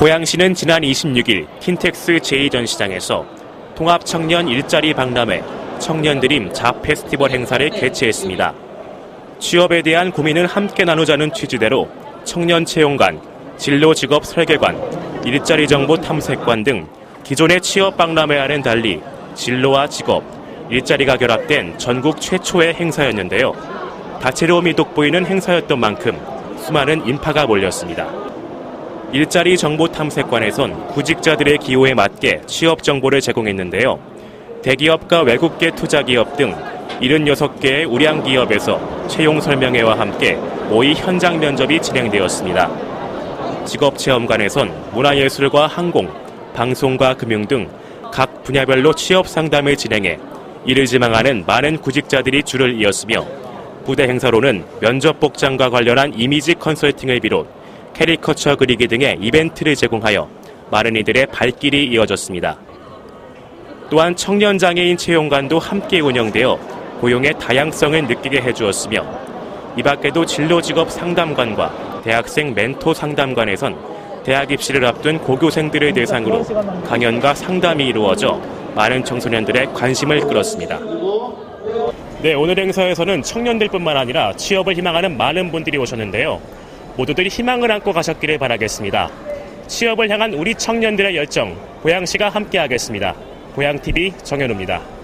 고양시는 지난 26일 킨텍스 제2전시장에서 통합청년 일자리 박람회 청년드림 자 페스티벌 행사를 개최했습니다. 취업에 대한 고민을 함께 나누자는 취지대로 청년 채용관, 진로 직업 설계관, 일자리 정보 탐색관 등 기존의 취업 박람회와는 달리 진로와 직업, 일자리가 결합된 전국 최초의 행사였는데요. 다채로움이 돋보이는 행사였던 만큼 수많은 인파가 몰렸습니다. 일자리 정보 탐색관에선 구직자들의 기호에 맞게 취업 정보를 제공했는데요. 대기업과 외국계 투자 기업 등 76개의 우량 기업에서 채용 설명회와 함께 모의 현장 면접이 진행되었습니다. 직업 체험관에선 문화예술과 항공, 방송과 금융 등 각 분야별로 취업 상담을 진행해 이를 지망하는 많은 구직자들이 줄을 이었으며 부대 행사로는 면접 복장과 관련한 이미지 컨설팅을 비롯 캐리커처 그리기 등의 이벤트를 제공하여 많은 이들의 발길이 이어졌습니다. 또한 청년 장애인 채용관도 함께 운영되어 고용의 다양성을 느끼게 해주었으며 이 밖에도 진로 직업 상담관과 대학생 멘토 상담관에선 대학 입시를 앞둔 고교생들을 대상으로 강연과 상담이 이루어져 많은 청소년들의 관심을 끌었습니다. 네, 오늘 행사에서는 청년들뿐만 아니라 취업을 희망하는 많은 분들이 오셨는데요. 모두들 희망을 안고 가셨기를 바라겠습니다. 취업을 향한 우리 청년들의 열정, 고양시가 함께하겠습니다. 고양TV 정현우입니다.